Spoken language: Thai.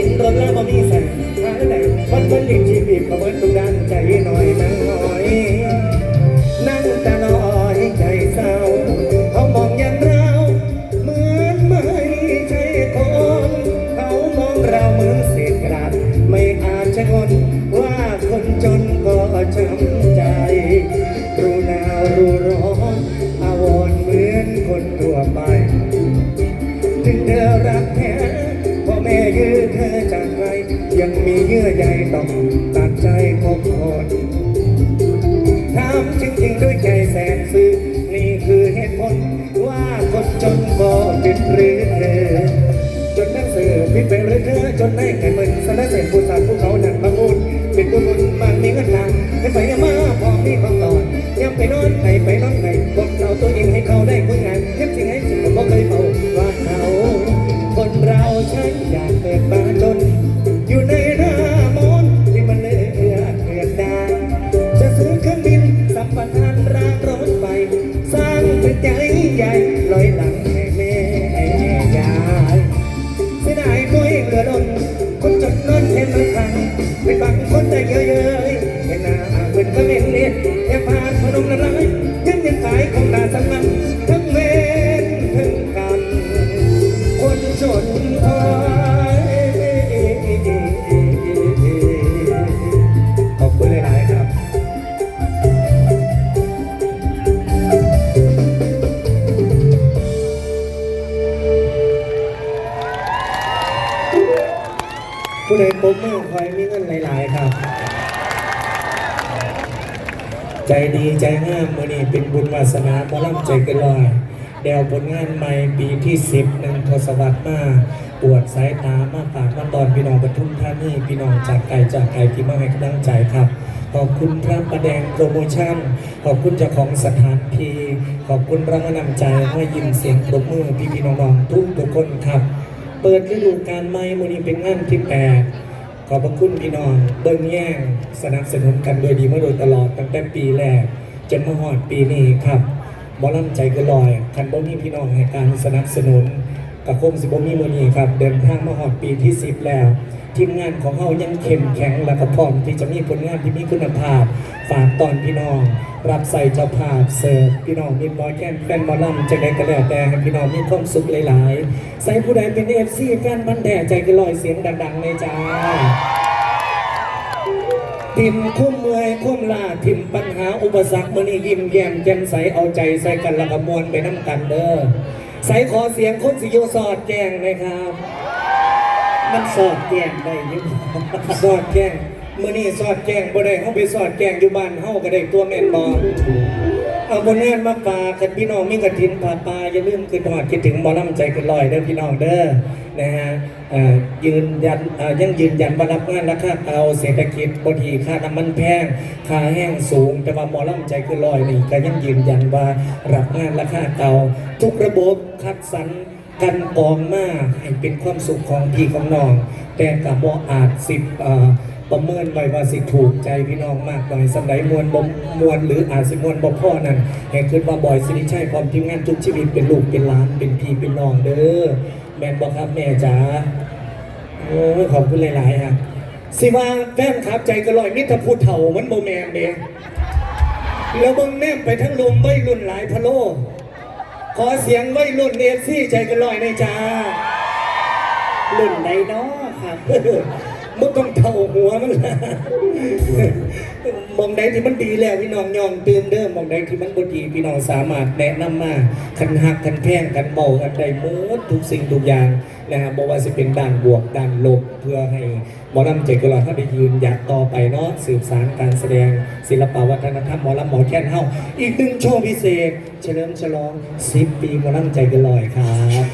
ดินรถแล้วมามีแสงหาแหล่งวันวันยิ่งชีวิตก็เมือนทุกด้ มีเยื่อใยต้องตัดใจคบคนถามจริงๆด้วยใจแสนซื่อนี่คือเหตุผลว่าคนจนบ่ติดเรือเธอจนหนังสือพิดเป็นหรือยจนได้แค่มึนสารเสร็จผู้สาวผู้เขาหนักประมูลเป็นตัวบุญมันมีเงินทางให้ไปยามา จนน ผู้ใดปมมือคอยมีเงินหลายๆครับ ใจดีใจงามมื่อนี้เป็นบุญวาสนาหมอลำใจกันลอยเดวผลงานใหม่ปีที่สิบหนึ่งทศวรรษมาปวดสายตามาฝากมาตอนพี่น้องปทุมธานี่พี่น้องจากไกลจากไกลที่มาให้กำลังใจครับ ขอบคุณพระประแดงโปรโมชั่น ขอบคุณเจ้าของสถานที่ขอบคุณรางวัลนำใจให้ยินเสียงปรบมือพี่พี่น้องๆทุกทุกๆคนครับ เปิดฤดูกาลใหม่มือนี้เป็นงานที่แปดขอบพระคุณพี่น้อง เบิ้งแย่งสนับสนุนกันโดยดีมาโดยตลอดตั้งแต่ปีแรกจนมาหอดปีนี้ครับบอลำใจก็ลอยคันบ่มีพี่น้องให้การสนับสนุน กับคงสิบมีมือนี้ครับ เดินทางมาหอดปีที่ 10 แล้ว ทีมงานของเฮายังเข้มแข็งและก็พร้อมที่จะมีผลงานที่มีคุณภาพ ฝากตอนพี่น้อง รับใส่เจ้าภาพเสิร์ฟพี่น้องมีบอยแกนแฟนบอลลัมจะได้ก็แล้วแต่ให้พี่น้องมีความสุขหลายๆ ใส่ผู้ใดเป็นเอฟซีแฟนบันแดใจก็ลอยเสียงดังๆเลยจ้าทิมคุ้มเมื่อยคุ้มลาทิมปัญหาอุปสรรคมือนี้ยิ้มแย้มแจ่มใสเอาใจใส่กันและกมวลไปน้ำกันเด้อ ใส่ขอเสียงคนสิโยสอดแกงนะครับ มันสอดแกงได้อยังสอดแกงมือนี้สอดแกงบ่ได้เฮาไปสอดแกงอยู่บ้านเฮาก็ได้ตัวแม่นบ่เอาบนงานมาฝากกันพี่น้องมีกระถินผาปลาอย่าลืมคือทอดคิดถึงหมอลำใจคือลอยเด้อพี่น้องเด้อ นะฮะอ่อยืนยันอ่อยังยืนยันว่ารับงานราคาเก่าเศรษฐกิจบดีค่าน้ำมันแพงค่าแห้งสูง แต่ว่าหมอลำใจคือลอยนี่ก็ยังยืนยันว่ารับงานราคาเก่าทุกระบบคัดสรรกันกองมาให้เป็นความสุขของพี่ของน้อง แต่กับบ่อาจสิบอ่อประเมินไว้ว่าสิถูกใจพี่น้องมากหน่อยสำหรับมวลบ่มวลหรืออาจสิมวลบ่พ่อนั่นให้คิดว่าบอยสิริชัยพร้อมทีมงานทุกชีวิตเป็นลูกเป็นหลานเป็นพี่เป็นน้องเด้อ แม่นบอกครับแม่จ๋าโอ้ยขอบคุณหลายๆครับสิว่าแฟนครับใจกระลอยมิตรพูดเถ่ามันโมแมนเด้แล้วเบิ่งแนมไปทั้งลมไม่รุ่นหลายพะโล ขอเสียงไว้รุ่นเอฟซี่ใจก็ลอยในจ้ารุ่นใดเนาะครับ มึงต้องเท่าหัวมันนะมองใดที่มันดีแล้วพี่น้องยองตื่นเด้อมองใดที่มันบ่ดีพี่น้องสามารถแนะนำมาคันหักคันแพงกันเบากันได้หมดทุกสิ่งทุกอย่างนะครับบอกว่าจะเป็นด้านบวกด้านลบเพื่อให้หมอลำใจกระลอยเขาได้ยืนหยัดต่อไปเนาะสืบสานการแสดงศิลปวัฒนธรรมหมอลำหมอแคนเฮาอีกหนึ่งโชว์พิเศษ เฉลิมฉลอง10ปีหมอลำใจกระลอยครับ